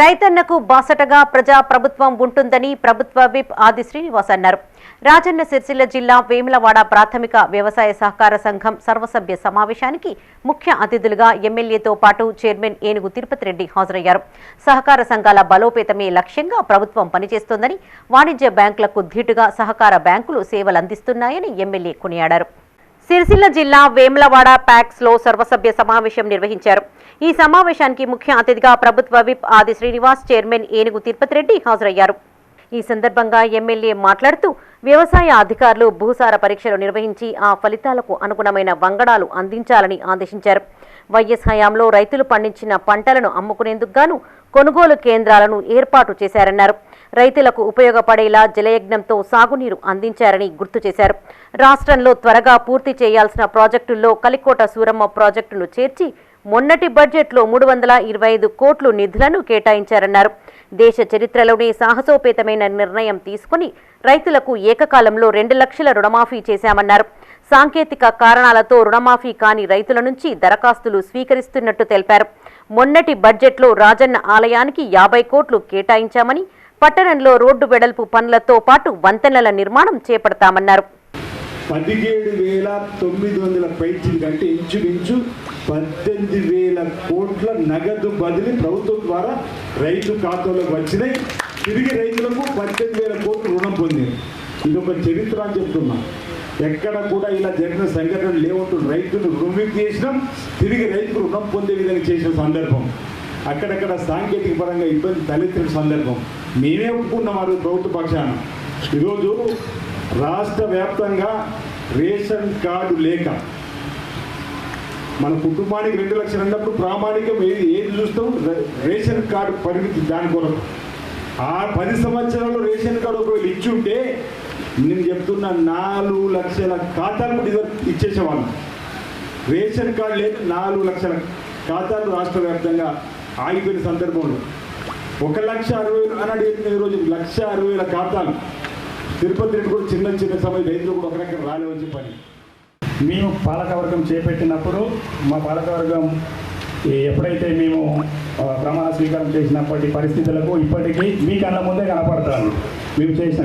రైతన్నకు బాసటగా ప్రజా ప్రభుత్వం ఉంటుందని ప్రభుత్వ విప్ ఆది శ్రీనివాస్ అన్నారు. రాజన్న సిరిసిల్ల జిల్లా వేములవాడ ప్రాథమిక వ్యవసాయ సహకార సంఘం సర్వసభ్య సమావేశానికి ముఖ్య అతిథులుగా ఎమ్మెల్యేతో పాటు చైర్మన్ ఏనుగు తిరుపతి రెడ్డి హాజరయ్యారు. సహకార సంఘాల బలోపేతమే లక్ష్యంగా ప్రభుత్వం పనిచేస్తోందని వాణిజ్య బ్యాంకులకు ధీటుగా సహకార బ్యాంకులు సేవలు అందిస్తున్నాయని ఎమ్మెల్యే కొనియాడారు. సిరిసిల్ల జిల్లా వేములవాడ ప్యాక్స్లో సర్వసభ్య సమావేశం నిర్వహించారు. ఈ సమావేశానికి ముఖ్య అతిథిగా ప్రభుత్వ విప్ ఆది శ్రీనివాస్ చైర్మన్ ఏనుగు తిరుపతి రెడ్డి హాజరయ్యారు. ఈ సందర్భంగా ఎమ్మెల్యే మాట్లాడుతూ వ్యవసాయ అధికారులు భూసార పరీక్షలు నిర్వహించి ఆ ఫలితాలకు అనుగుణమైన వంగడాలు అందించాలని ఆదేశించారు. వైఎస్ హయాంలో రైతులు పండించిన పంటలను అమ్ముకునేందుకు గాను కొనుగోలు కేంద్రాలను ఏర్పాటు చేశారన్నారు. రైతులకు ఉపయోగపడేలా జలయజ్ఞంతో సాగునీరు అందించారని గుర్తు చేశారు. రాష్ట్రంలో త్వరగా పూర్తి చేయాల్సిన ప్రాజెక్టుల్లో కలికోట సూరమ్మ ప్రాజెక్టును చేర్చి మొన్నటి బడ్జెట్లో మూడు వందల ఇరవై ఐదు కోట్లు నిధులను కేటాయించారన్నారు. దేశ చరిత్రలోనే సాహసోపేతమైన నిర్ణయం తీసుకుని రైతులకు ఏకకాలంలో రెండు లక్షల రుణమాఫీ చేశామన్నారు. సాంకేతిక కారణాలతో రుణమాఫీ కాని రైతుల నుంచి దరఖాస్తులు స్వీకరిస్తున్నట్టు తెలిపారు. మొన్నటి బడ్జెట్లో రాజన్న ఆలయానికి యాభై కోట్లు కేటాయించామని పట్టణంలో రోడ్డు వెడల్పు పనులతో పాటు వంతెనల నిర్మాణం చేపడతామన్నారు. పదిహేడు వేల తొమ్మిది వందల పైచిలు కంటే ఇంచుమించు పద్దెనిమిది వేల కోట్ల నగదు బదిలీ ప్రభుత్వం ద్వారా రైతు ఖాతాలోకి వచ్చినాయి. తిరిగి రైతులకు పద్దెనిమిది వేల కోట్లు రుణం పొందింది. ఇది ఒక చరిత్ర అని చెప్తున్నా. ఎక్కడ కూడా ఇలా జరిగిన సంఘటనలు లేవంటూ రైతులు రుణం చేసినాం. తిరిగి రైతుకు రుణం పొందే విధంగా చేసిన సందర్భం. అక్కడక్కడ సాంకేతిక పరంగా ఇబ్బంది తలెత్తిన సందర్భం. మేమే ఒప్పుకున్నాం ఆ రోజు ప్రభుత్వ పక్షాన. ఈరోజు రాష్ట్ర వ్యాప్తంగా రేషన్ కార్డు లేక మన కుటుంబానికి రెండు లక్షలు అన్నప్పుడు ప్రామాణికం ఏది ఏది చూస్తాం? రేషన్ కార్డు పరిమితి దాని కొరకు. ఆ పది సంవత్సరాలు రేషన్ కార్డు ఒకవేళ ఇచ్చి ఉంటే నేను చెప్తున్న నాలుగు లక్షల ఖాతాలు డిజర్ ఇచ్చేసేవాళ్ళం. రేషన్ కార్డు లేదు నాలుగు లక్షల ఖాతాలు రాష్ట్ర వ్యాప్తంగా ఆగిపోయిన సందర్భంలో ఒక లక్ష అరవై వేలు అన్నాడు ఈరోజు రోజు లక్ష అరవై వేల ఖాతాలు. తిరుపతి రెడ్డి కూడా చిన్న చిన్న సమయం రైతులు కూడా ఒక రకం రాలేవని చెప్పని. మేము పాలకవర్గం చేపట్టినప్పుడు మా పాలకవర్గం ఎప్పుడైతే మేము ప్రమాణ స్వీకారం చేసినప్పటి పరిస్థితులకు ఇప్పటికీ మీ కళ్ళ ముందే కనపడతాను. మేము చేసిన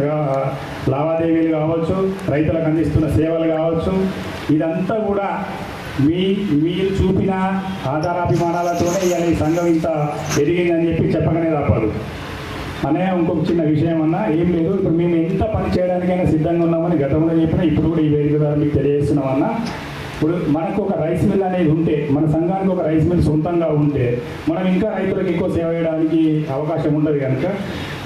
లావాదేవీలు కావచ్చు రైతులకు అందిస్తున్న సేవలు కావచ్చు ఇదంతా కూడా మీ మీరు చూపిన ఆధారాభిమానాలతోనే ఇవాళ ఈ సంఘం ఇంత ఎదిగిందని చెప్పి చెప్పకనే తప్పదు. అనే ఇంకొక చిన్న విషయం అన్నా ఏం లేదు ఇప్పుడు మేము ఎంత పని చేయడానికైనా సిద్ధంగా ఉన్నామని గతంలో చెప్పినా ఇప్పుడు కూడా ఈ వేదిక ద్వారా మీకు తెలియజేస్తున్నామన్నా ఇప్పుడు మనకు ఒక రైస్ మిల్ అనేది ఉంటే మన సంఘానికి ఒక రైస్ మిల్ సొంతంగా ఉంటే మనం ఇంకా రైతులకు ఎక్కువ సేవ చేయడానికి అవకాశం ఉండదు కనుక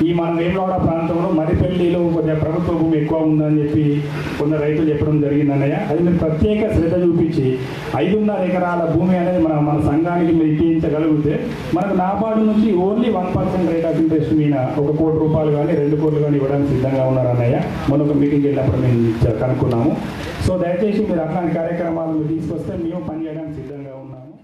ఈ మన వేమలవాడ ప్రాంతంలో మరిపల్లిలో కొద్దిగా ప్రభుత్వ భూమి ఎక్కువ ఉందని చెప్పి కొందరు రైతులు చెప్పడం జరిగింది అన్నయ్య. అది మీరు ప్రత్యేక శ్రద్ధ చూపించి ఐదున్నర ఎకరాల భూమి అనేది మన మన సంఘానికి మీరు ఇప్పించగలిగితే మనకు నాబార్డు నుంచి only one percent rate of interest మీద ఒక కోటి రూపాయలు కానీ రెండు కోట్లు కానీ ఇవ్వడానికి సిద్ధంగా ఉన్నారు అన్నయ్య. మొన్న ఒక మీటింగ్ వెళ్ళినప్పుడు మేము కనుక్కున్నాము. సో దయచేసి మీరు అట్లాంటి కార్యక్రమాలు మీరు తీసుకొస్తే మేము పనిచేయడానికి సిద్ధంగా